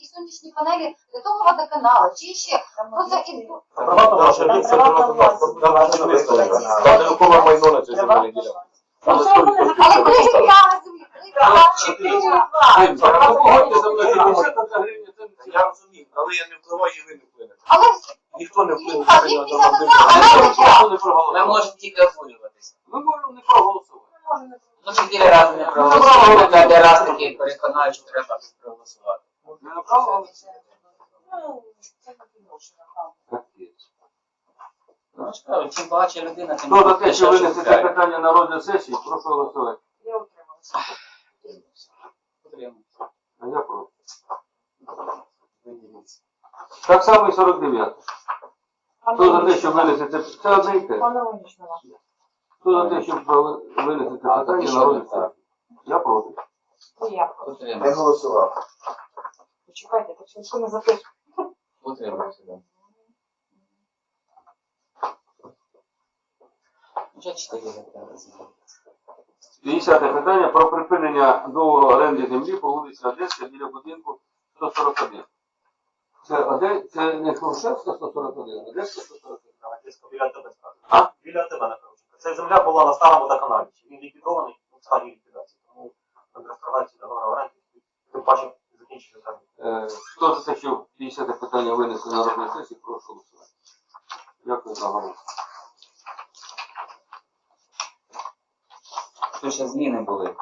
і сонячні панелі для того водоканалу, чи ще. Ну, це і... Але коли ж землі, Я розумію, але я не впливаю і ви не вплинете. Але Ніхто не вплине. А. Ми можемо тільки обурюватися. Ми можемо не проголосувати. Ну, чотири рази не проголосували, п'ятий раз таки переконаю, що треба проголосувати. Не направо, Ну, я ж кажу, чим багатша людина, тим Хто за те, що винесете купляє. питання на розгляд сесії, прошу голосувати. Я Утримуюсь. А я проти. Так само і 49. Хто за те, що винесете це одне і те. Хто за те, щоб про- винесете питання на розгляд сесії? Я проти. Не голосував. Почекайте, так що не запишемо. Утримуюся, да. Вже чотири рази. 50 питання про припинення договору оренди землі по вулиці Одеська біля будинку 141. Це Оде... це не Хрущевська 141, а Одеська 141. Громадянська біля тебе скажу. А? Біля тебе на Ця земля була на старому водоканалі. Він ліквідований у стані ліквідації. Тому над реставрацією договору оренди тим паче закінчили термін. Е, Хто за те, що 50 питання винесли на розгляд сесії, прошу голосувати. Дякую за голосу. Тут ще зміни були.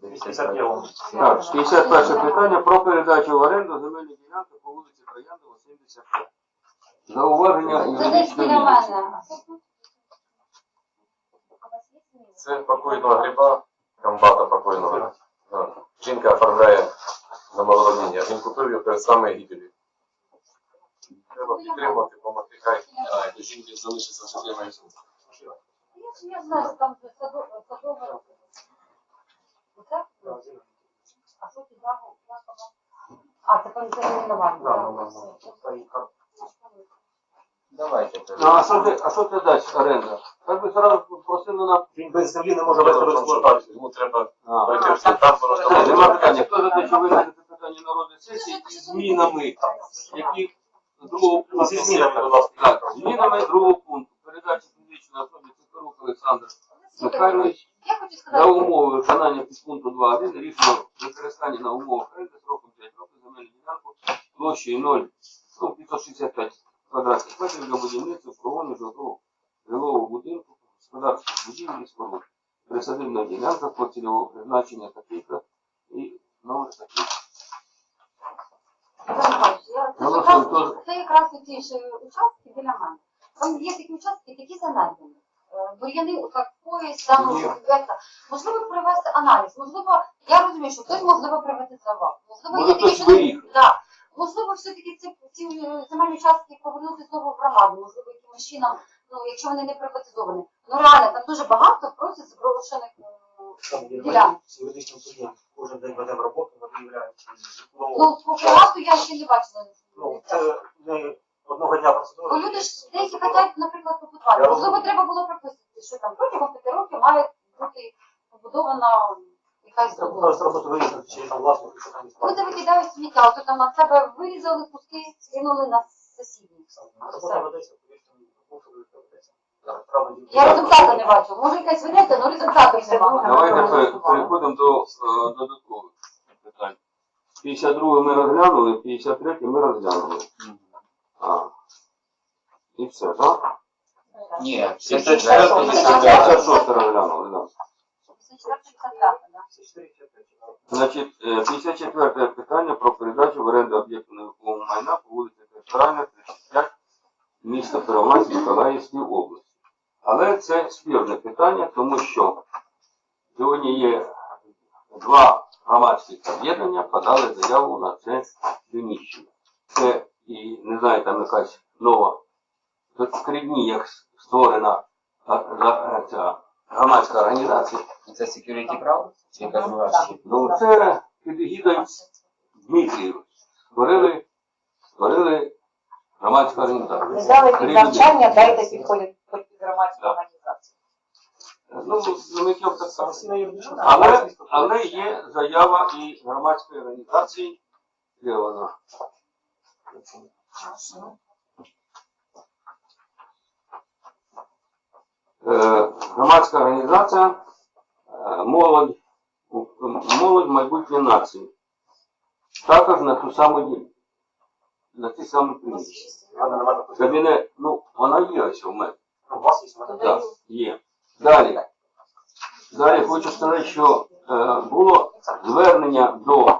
50 євро. Так, 51 питання про передачу в оренду земельної ділянки по вулиці Трояндова, 75. Зауваження це десь юридичної мене. Це покойного гриба, комбата покойного. Да. Жінка оформляє на малолодіння. Він купив його перед самою гибелью. Треба підтримувати, допомогти, хай а, до жінки залишиться все. Я знаю, там. Оце? А що ти ягу? А, це перейменування. Да, ну, ну, ну. Та й кар- Давайте. А що це, а що це дасть оренда? Так би зразу просили нам... Він без землі не може вести в експлуатацію. Йому треба А, пройти в там воно нема питання. Хто за те, що винесете питання на розгляд сесії із змінами, які другого пункту. Зі змінами, будь ласка. Так, змінами другого пункту. Передачі фізичної особи Цукорук Олександр Михайлович Я хочу сказати, умови виконання підпункту 2.1 рішення використання на умовах оренди сроком 5 років земельну ділянку площею 0, ну, 565 квадратних метрів для будівництва житлового жилого будинку, господарських будівель і споруд. Присадибна ділянка по цільового призначення таких і номер такий. я- це якраз- це якраз ті ж участки біля мене. Там є такі участки, які занедені. Е, Бур'яни там Ні. це. можливо провести аналіз. Можливо, я розумію, що хтось можливо приватизував. Можливо, Може, є такі, хтось що не виїхав. да. Можливо, все-таки ці, ці е, земельні участки повернути знову в громаду, можливо, якимось чином, ну якщо вони не приватизовані. Ну реально, там дуже багато просто заброшених Там ділянок. Кожен день ведемо роботу, ми виявляємо. Ну, Ну, по привату я ще не бачила. ну, це не одного дня процедура. Бо люди ж деякі хочуть, наприклад, побудувати. Можливо, треба було прописати, що там протягом п'яти років має бути побудована якась забудова. зараз роботу вияснити, чи там власник, що там є Люди викидають сміття, ото там на себе вирізали куски, скинули на робота ведеться. Правда, Я результату не бачу. Може якась ведеться, але результату немає. Давайте пе- переходимо до е, додаткових питань. 52 ми розглянули, 53 ми розглянули. А. І все, так? Ні, 54 що? 56 розглянули, так. Значить, е, 54 питання про передачу в оренду об'єкту нерухомого майна по вулиці Ресторальна, 35, місто Первомайськ, Миколаївської області. Але це спірне питання, тому що сьогодні є два громадські об'єднання, подали заяву на це приміщення. Це і не знаю, там якась нова, тут три дні, як створена е, ця громадська організація. Це security? Чи якась друга? Ну, це під егідою Дмитрієв. Створили, створили громадську організацію. дали Три під навчання, дайте підходять під громадську організацію. Ну, Зумиків так само. Але, але є заява і громадської організації Де вона? Громадська організація е, молодь, молодь майбутнє нації. Також на ту саму дію. На ті самі приміщення. Кабінет, ну, вона є ось у мене. У вас є, Так, є. Далі. Далі хочу сказати, що е, було звернення до, е,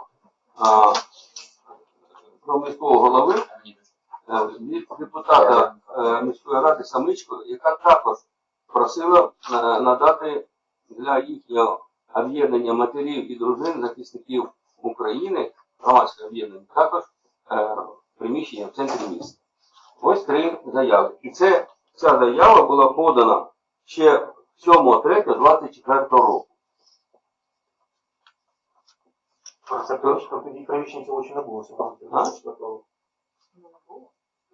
до міського голови е, від депутата е, міської ради Самичко, яка також просила е, надати для їхнього об'єднання матерів і дружин захисників України, громадське об'єднання, також е, приміщення в центрі міста. Ось три заяви. І це ця заява була подана ще 7.3.24 року. Тоді приміщення цього ще не було. Сьогодні.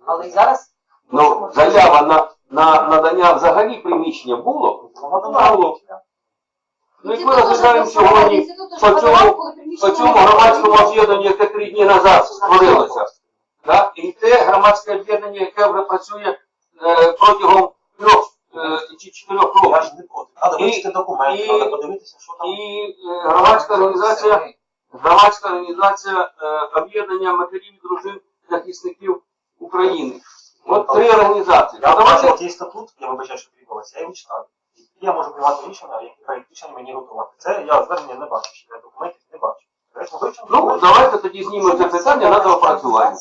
Але і зараз Ну, заява на, на надання взагалі приміщення було. Було. Ну, як ми розглядаємо сьогодні по цьому, по цьому громадському об'єднанню, яке три дні назад створилося. Так? І те громадське об'єднання, яке вже працює е, протягом трьох е, чи чотирьох Я років. ж не проти. Треба І- вивчити документи, треба подивитися, що там. І е, громадська організація, громадська організація е, об'єднання матерів і дружин захисників України. От три організації. Я давайте, є статут, я вибачаю, що трібалося, я його читаю. І я можу приймати рішення, які проект рішення мені готувати. Це я звернення не бачу, я документів не бачу. Ну, давайте тоді знімемо це питання на доопрацювання.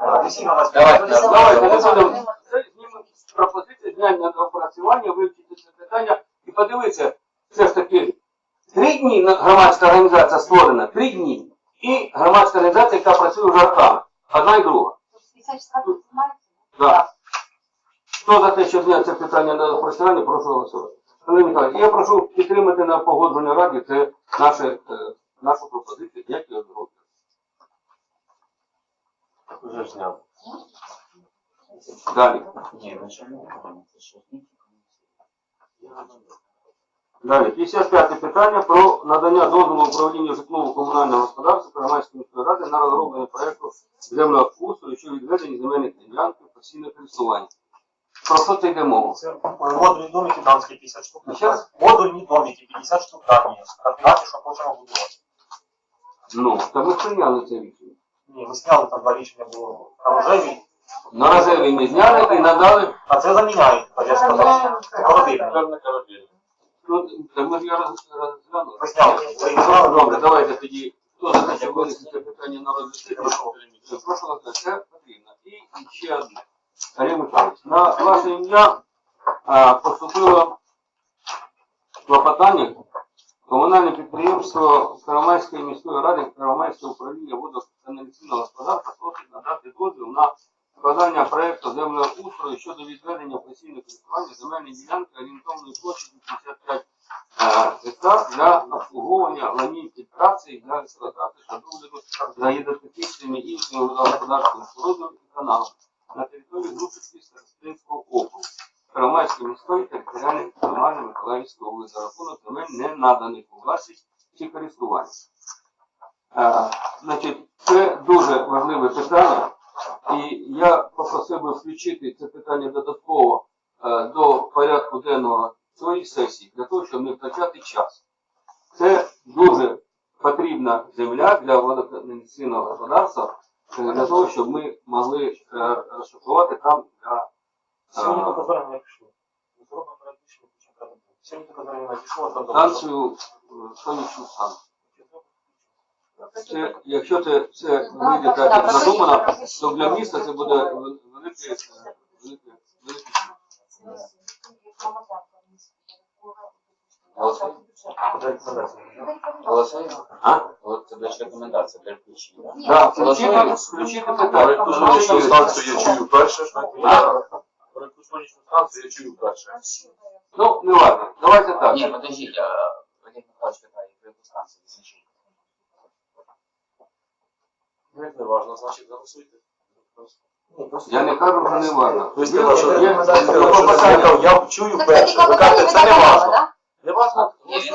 Е, на вас Давайте. Давайте не будемо. Знімемо пропозицію зняти на доопрацювання, вивчити це питання і подивитися, все ж таки, три дні громадська організація створена, три дні. І громадська організація, яка працює вже роками. Одна і друга. Так. Хто за те, щоб це питання на доопрацювання, прошу голосувати. Михайлович, я прошу підтримати на погоджувальній раді це наше, е, нашу пропозицію, як його зробити. Вже зняв. Далі. Далі, 55 питання про надання дозволу управління житлово-комунального господарства Первомайської міської ради на розроблення проєкту земного устрою що відведення земельних ділянок в постійне користування. Про що це йде мова? Це модульні домики дамські 50 штук. Ще раз? Модульні домики 50 штук там є. Що хочемо будувати. Ну, та ми прийняли це рішення. Ні, ми зняли там два рішення було на рожевій, На розеві ми зняли і надали. а це заміняють. А я сказав, це корабельні. Чорна корабель. Ну, та ми ж я роз- розглянули. Ви зняли. Ви їх зняли. Добре, давайте тоді. Хто за те, щоб винести це питання на розгляд? Прошу. Прошу вас, це потрібно. І ще одне. Олег Михайлович, на ваше ім'я поступило клопотання комунальне підприємство Первомайської міської ради, Первомайське управління водоканалізаційного господарства просить надати дозвіл на складання проєкту землеустрою щодо відведення постійного користування земельної ділянки орієнтовної площі 55 е, гектар для обслуговування ланів фільтрації для експлуатації та догляду за гідротехнічними іншими водогосподарськими спорудами і каналами на території Грушівського Старостинського округу. Первомайської міської територіальної громади Миколаївської області за рахунок земель не наданих у власність чи користування. Е, Значить, це дуже важливе питання, і я попросив би включити це питання додатково е, до порядку денного цієї сесії, для того, щоб не втрачати час. Це дуже потрібна земля для водоканалізаційного господарства, для того, щоб ми могли е, розшукувати там для Сьогодні е, звернення треба. Сьогодні тільки звернення надійшло, там станцію е, сонячну станцію. Це, якщо це, це вийде так, як задумано, то для міста це буде велике, велике, велике. Голосуємо? А? От це ж рекомендація для включення. да? Включити, включити питання. Сонячну станцію я чую перше. Сонячну станцію я чую перше. Ну, не ладно, давайте так. Ні, подождіть, а Олег Михайлович питає, про яку станцію визначити. Ну, як не важно, значить голосуйте. Я не кажу, що не важно. Ви сказали, що. Я чую перше. Ви кажете, це не важно. Не важно? Ні, він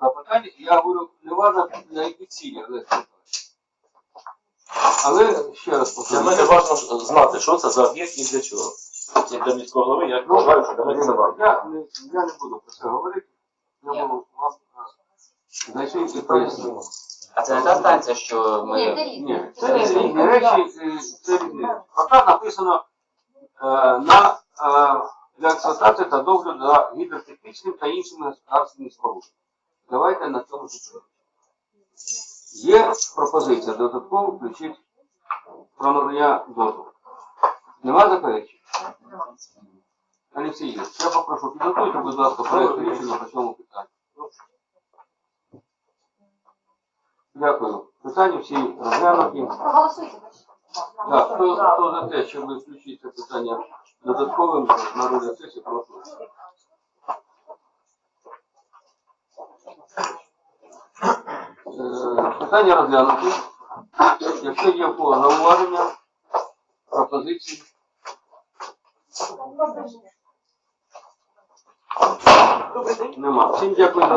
Клопотання, я говорю, не важно, на які цілі, Миколаївич. Але ще раз Для мене повторюю. важливо знати, що це за об'єкт і для чого. Як для міського голови, я Ну, вважаю, що для мене це важливо. Я не, я не буду про це говорити. Я можу вам е, зайти і пояснити. А це не та станція, що Ні, це ми. Ні, це не різні речі, е, це різні. Пока написано е, на е, для експлуатації та догляду за гідротехнічним та іншими господарськими спорудами. Давайте на цьому зупинимося. Є пропозиція додатково включити про надання дозволу. Нема заперечень? Олексій Юрійович, я попрошу, підготуйте, будь ласка, проєкт рішення по цьому питанню. Дякую. Питання всі розглянуті. Проголосуйте. Так, хто, хто за те, щоб включити це питання додатковим на розгляд сесії, прошу. Е, Питання розглянуті. Якщо є в зауваження, пропозиції, нема. Всім дякую за